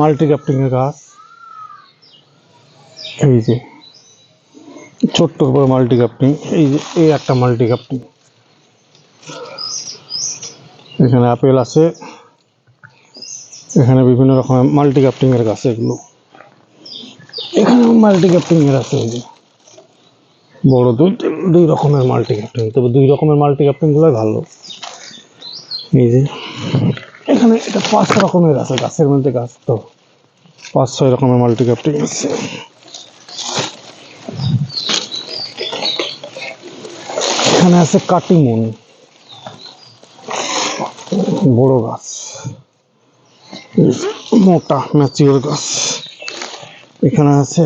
Multi ক্যাপ্টিংয়ের গাছ এই যে, ছোট্ট করে মাল্টি ক্যাপ্টিং এই যে, এই একটা মাল্টি ক্যাপ্টিং এখানে আপেল আছে। এখানে বিভিন্ন রকমের মাল্টি ক্যাপ্টিংয়ের গাছ এগুলো। এখানে মাল্টি ক্যাপ্টিংয়ের আছে এই যে। বড় দুই দুই রকমের মাল্টি ক্যাপ্টিং তবে দুই রকমের মাল্টি ক্যাপ্টিংগুলোই ভালো। এই যে এখানে এটা পাঁচ রকমের আছে গাছের মধ্যে গাছ তো। পাঁচ ছয় রকমের মাল্টি ক্যাপ্টিং আছে। এখানে আছে কাটিমুন বড় গাছ। মোটা ম্যাচিওর গাছ। এখানে আছে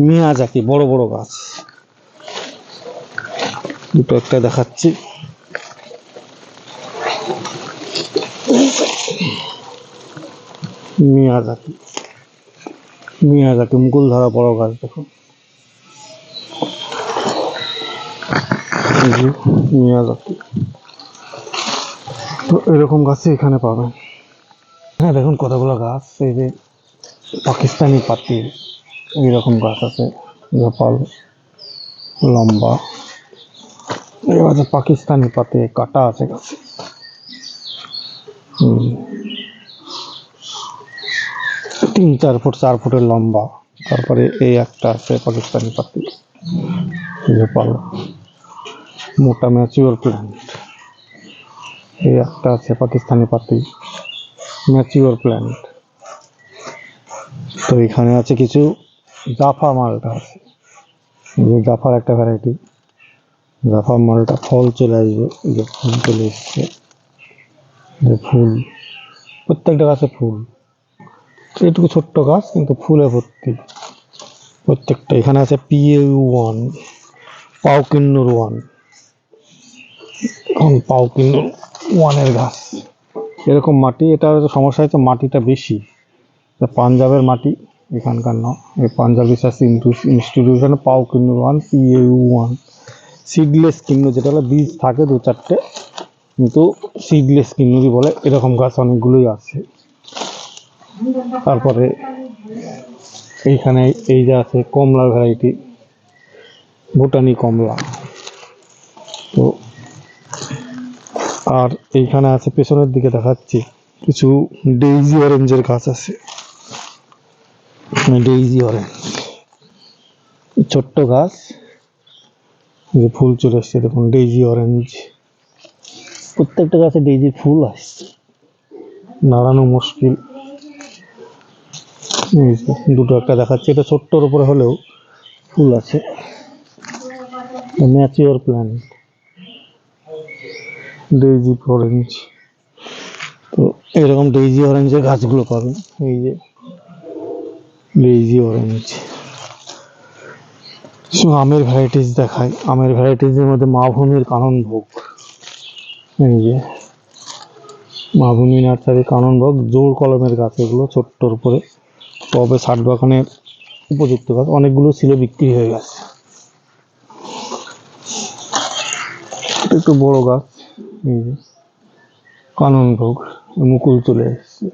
মিয়াজাকি বড় বড় গাছ। দুটো একটা দেখাচ্ছি। মিয়াজাকি। মিয়াজাকি মুকুল ধরা বড় গাছ দেখো। এই যে মিয়াজাকি। তো এরকম গাছই এখানে পাবেন হ্যাঁ দেখুন কতগুলো গাছ। এই যে পাকিস্তানি পাতির এইরকম গাছ আছে। গোপাল লম্বা। এবার পাকিস্তানি পাতে, কাটা আছে গাছে। তিন, চার ফুট, চার ফুটের লম্বা। তারপরে এই একটা আছে পাকিস্তানি পাতি। গোপাল মোটা ম্যাচিওর প্ল্যান্ট। এই একটা আছে পাকিস্তানি পাতি। Mature plant. তো এখানে আছে কিছু জাফা মালটা আছে। যে জাফার একটা ভ্যারাইটি জাফা মালটা ফল চলে আসবে ফুল চলে এসছে। যে ফুল, প্রত্যেকটা গাছে ফুল। এটুকু ছোট্ট গাছ, কিন্তু ফুলে ভর্তি। প্রত্যেকটা, এখানে আছে পিএ ওয়ান পাউকিন্নুর ওয়ান। পাউকিন্নুর ওয়ানের গাছ। এরকম মাটি এটা সমস্যা হচ্ছে মাটিটা বেশি। পাঞ্জাবের মাটি, এখানকার না। এই Punjab research ইনস্টিটিউশনে PAU kinnow one PAU one. Seedless kinnow যেটা হলো, বীজ থাকে দু চারটে কিন্তু সিডলেস কিন্নুরই বলে এরকম গাছ অনেকগুলোই আছে। তারপরে এইখানে এই যে আছে কমলার ভ্যারাইটি ভুটানি কমলা। তো আর এইখানে আছে পেছনের দিকে দেখাচ্ছি, কিছু ডেইজি অরেঞ্জের গাছ আছে। ডেইজি অরেঞ্জ ছোট্ট গাছ যে ফুল চলে এসছে, দেখুন ডেইজি অরেঞ্জ প্রত্যেকটা গাছে ডেইজির ফুল আসছে। নাড়ানো মুশকিল। দুটো একটা দেখাচ্ছে, এটা ছোট্টর উপরে হলেও ফুল আছে। ম্যাচিওর প্ল্যান্ট ডেইজি অরেঞ্জ তো এরকম ডেইজি অরেঞ্জের গাছগুলো পাবেন। এই যে ডেইজি অরেঞ্জ আমের ভ্যারাইটিস দেখায়। আমের ভ্যারাইটিসের মধ্যে মাভূমির কানন ভোগ। এই যে মাভূমি নার্সারি কানন ভোগ জোর কলমের গাছ, এগুলো ছোট্টর উপরে। তবে ষাট বাগানের উপযুক্ত গাছ, অনেকগুলো ছিল, বিক্রি হয়ে গেছে। একটু বড় গাছ, এই যে, কানন মুকুল চলে এসছে।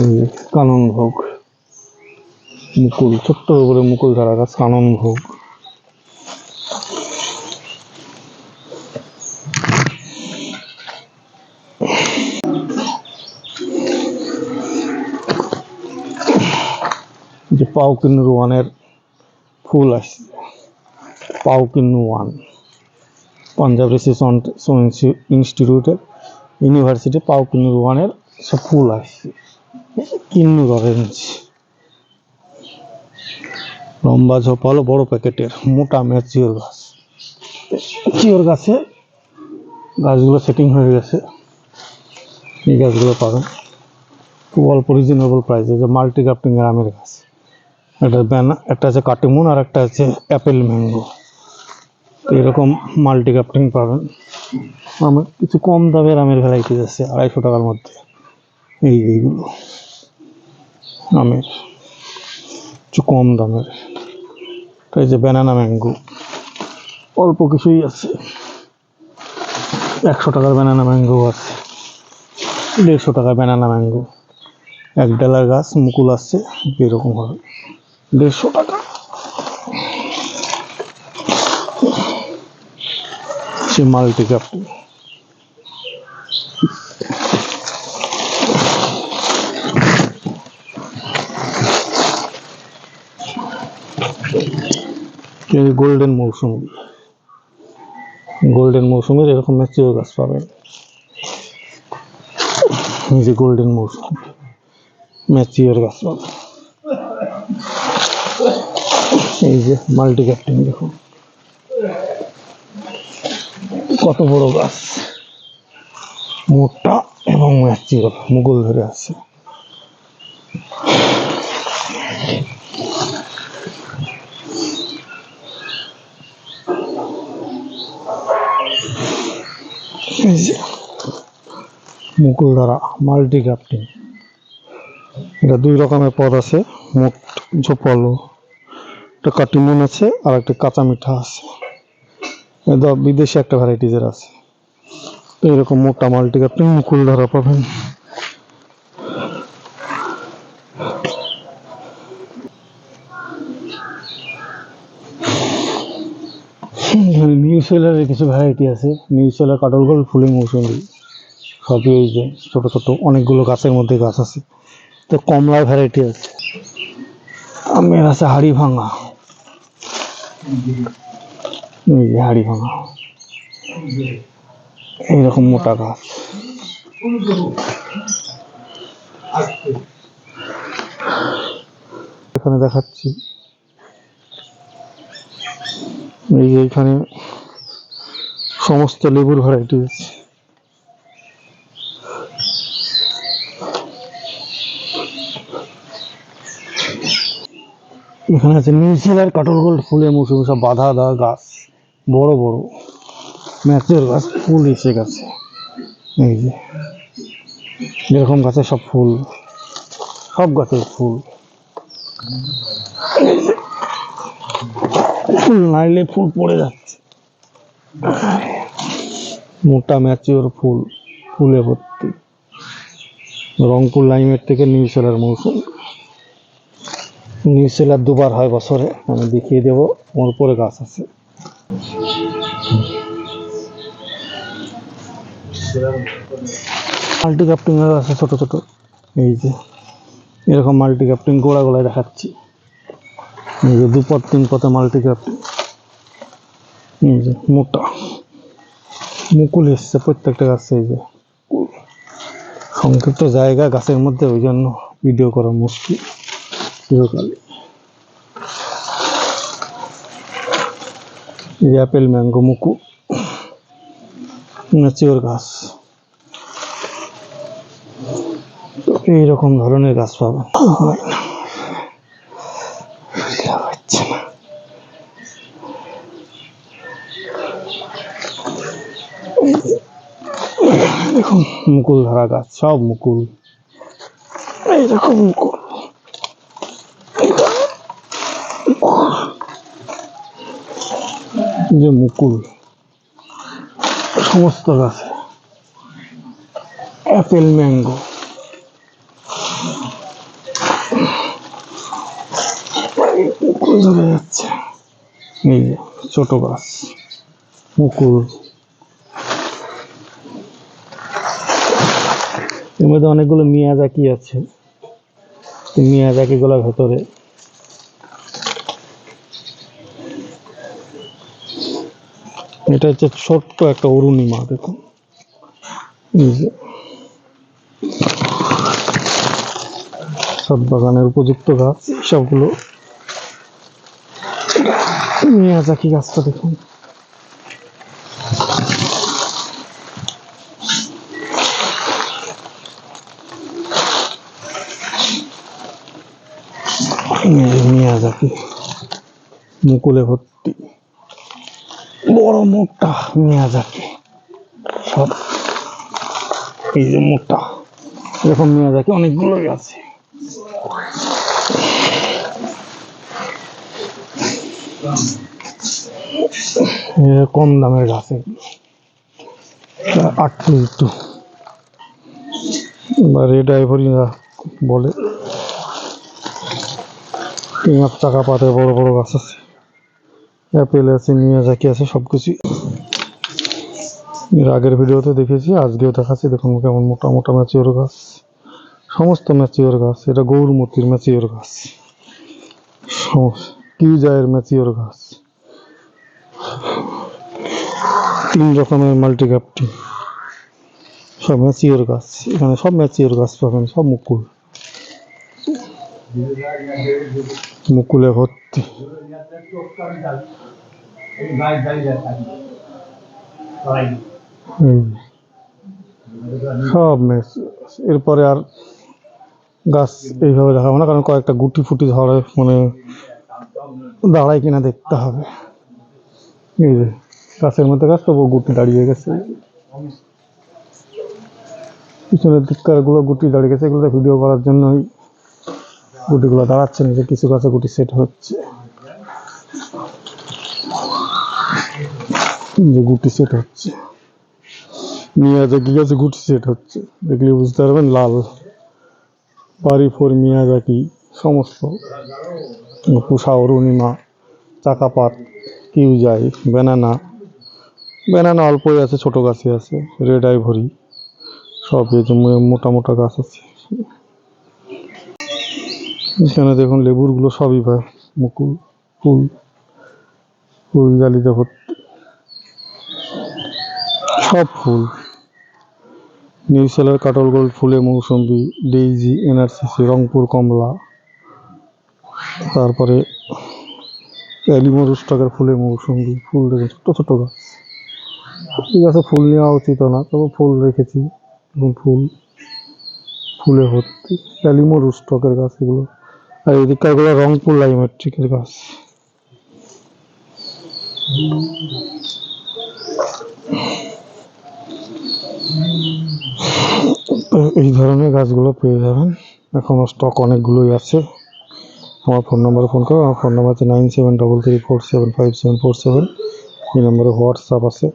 এই যে, কানন ভোগ মুকুল, ছোট্ট করে মুকুল ধরা গাছ কানন ভোগ যে পাউকিন্নুর ওয়ানের ফুল আসছে। PAU kinnow one, Punjab research ইনস্টিটিউটের ইউনিভার্সিটি পাউকিন্নুর ওয়ানের সব ফুল আসছে। কিন্নুর অরেঞ্জ লম্বা ঝোপালো বড় প্যাকেটের মোটা ম্যাচিওর গাছ। ম্যাচিওর গাছে গাছগুলো সেটিং হয়ে গেছে। এই গাছগুলো পাবেন। খুব অল্প রিজনেবল প্রাইসে যে মাল্টি গ্রাফটিং আমের গাছ। একটা ব্যানা একটা আছে কাটিমুন আর একটা আছে অ্যাপেল ম্যাঙ্গো এরকম মাল্টি গ্রাফটিং পাবেন। আমার কিছু কম দামের আমের ভ্যারাইটিস আছে, আড়াইশো টাকার মধ্যে। এই এইগুলো। আমের, কিছু কম দামের। এই যে ব্যানানা ম্যাঙ্গো অল্প কিছুই আছে। একশো টাকার ব্যানানা ম্যাঙ্গো আছে, দেড়শো টাকার ব্যানানা ম্যাঙ্গো এক ডালার গাছ মুকুল আসছে এরকম হবে। দেড়শো টাকা। সে মাল্টি কাপটি গোল্ডেন মৌসুমি। গোল্ডেন মৌসুমের এরকম ম্যাচিও গাছ পাবেন। যে গোল্ডেন মৌসুম ম্যাচিওর গাছ পাবেন। এই যে মাল্টি ক্যাপ্টেন দেখুন। কত বড় গাছ। মোটা এবং ম্যাচিওর মুগল ধরে আছে। মুকুলধারা, মাল্টি ক্যাপ্টিং এটা দুই রকমের পদ আছে মুখ ঝোপালো। একটা কাটিমুন আছে, আর একটা কাঁচা মিঠা আছে। এটা বিদেশি একটা ভ্যারাইটিজের আছে। তো এরকম মোটা মাল্টি ক্যাপ্টিং মুকুলধারা পাবেন এখানে নিউ সেলারের কিছু ভ্যারাইটি আছে। নিউ সেলার কাটল গোল্ড ফুলিং মৌসুমি, সবই এই যে ছোট ছোট অনেকগুলো গাছের মধ্যে গাছ আছে। তো কমলার ভ্যারাইটি আছে। আমের আছে হাড়ি ভাঙা। এই যে হাড়ি ভাঙা। এইরকম মোটা গাছ। এখানে দেখাচ্ছি। এই যে এখানে সমস্ত লেবুর ভ্যারাইটি আছে। এখানে আছে নিউজিল্যান্ড কাটল গোল্ড ফুলের মৌসুমি, সব বাধা দেওয়া গাছ, বড় বড়। ম্যাচের গাছ, ফুল এসে গেছে। এই যে এরকম গাছে সব ফুল, সব গাছের ফুল ফুল। নাইলে ফুল পড়ে যাচ্ছে। মোটা ম্যাচিওর ফুল, ফুলে ভর্তি। রংপুর লাইমের থেকে নিউ সেলার মৌসুম। নিউ সেলার দুবার হয় বছরে, আমি দেখিয়ে দেব, ওর উপরে গাছ আছে। মাল্টি এর আছে ছোট ছোট। এই যে, এরকম মাল্টি কাপ্টিং গোড়া গোড়ায় দেখাচ্ছি। এই যে দুপট তিন পথে মাল্টি কাপ্টিং এই যে, মোটা। মুকুল এসছে প্রত্যেকটা গাছে এই যে। সংক্ষিপ্ত জায়গা গাছের মধ্যে, ওই জন্য ভিডিও করা মুশকিল। চিরকালে এই অ্যাপেল ম্যাঙ্গো মুকু ম্যাচিওর গাছ। তো এইরকম ধরনের গাছ পাবেন হচ্ছে না দেখুন মুকুল ধরা গাছ সব মুকুল। এইরকম মুকুল। যে মুকুল সমস্ত গাছে। Apple mango. মুকুল ধরে যাচ্ছে এই যে ছোট গাছ মুকুল। এর মধ্যে অনেকগুলো মিয়াজাকি আছে। এই মিয়াজাকি গুলোর ভেতরে। এটা হচ্ছে ছোট্ট একটা অরুণিমা, দেখুন। সব বাগানের উপযুক্ত গাছ, সবগুলো। মিয়াজাকি গাছটা দেখুন। মিয়াজাকি মুকুলে ভর্তি। বড় মোটা মিয়াজাকি সব এই যে মোটা, এরকম মিয়াজাকি অনেকগুলোই আছে। কম দামের গাছ আটত্রিশ বা রেড আইভরি বলে। পিঁয়াজ টাকা পাতে, বড় বড় গাছ আছে। অ্যাপেল আছে মিয়াজাকি আছে সব কিছুই এর আগের ভিডিওতে দেখেছি আজকেও দেখাচ্ছি। দেখুন কেমন মোটা মোটা ম্যাচিওর গাছ। সমস্ত ম্যাচিওর গাছ, এটা গৌরমতির ম্যাচিওর গাছ। কিউজায়ের ম্যাচিওর গাছ? তিন রকমের মাল্টি ক্যাপটি সব ম্যাচিওর গাছ, এখানে সব ম্যাচিওর গাছ পাবেন, সব মুকুল। মুকুলে ভর্তি। সব ম্যাচ এরপরে আর গাছ এইভাবে দেখাবো না, কারণ কয়েকটা গুটি ফুটি ধরে মানে দাঁড়ায় কিনা দেখতে হবে। এই যে, গাছের মধ্যে গাছ তবু গুটি দাঁড়িয়ে গেছে। পিছনের দিককারগুলো গুটি দাঁড়িয়ে গেছে এগুলো ভিডিও করার জন্যই গুটিগুলো দাঁড়াচ্ছে না যে কিছু গাছে গুটি সেট হচ্ছে। যে গুটি সেট হচ্ছে। মিয়াজাকি গাছে গুটি সেট হচ্ছে? দেখলে বুঝতে পারবেন, লাল। বাড়ি ফোর মিয়াজাকি সমস্ত। পুষা, অরুণিমা, চাকাপাত, কিউজাই ব্যানানা ব্যানানা অল্পই আছে, ছোট গাছে আছে, রেড আইভরি। সব এই যে মোটা মোটা গাছ আছে। এখানে দেখুন লেবুরগুলো সবই পায় মুকুল, ফুল ফুল জালিতে সব ফুল। নিউ সেলার, কাটল গোল্ড, ফুলে মৌসুম্বি ডেইজি, এনআরসিসি, রংপুর কমলা। তারপরে অ্যালিমো রুস্টকের ফুলে মৌসুম্বি ফুল দেখুন ছোটো ছোটো গাছ। এই গাছে ফুল নেওয়া উচিত না, তবে ফুল রেখেছি। ফুল, ফুলে ভর্তি। অ্যালিমো রুস্টকের গাছ এগুলো। আর এদিককারগুলো রংপুর লাইমেট্রিকের গাছ এই ধরনের গাছগুলো পেয়ে যাবেন। এখনও স্টক অনেকগুলোই আছে। আমার ফোন নাম্বারে ফোন করো। আমার ফোন নাম্বার হচ্ছে nine seven double three four seven five seven four seven এই নম্বরে হোয়াটসঅ্যাপ আছে।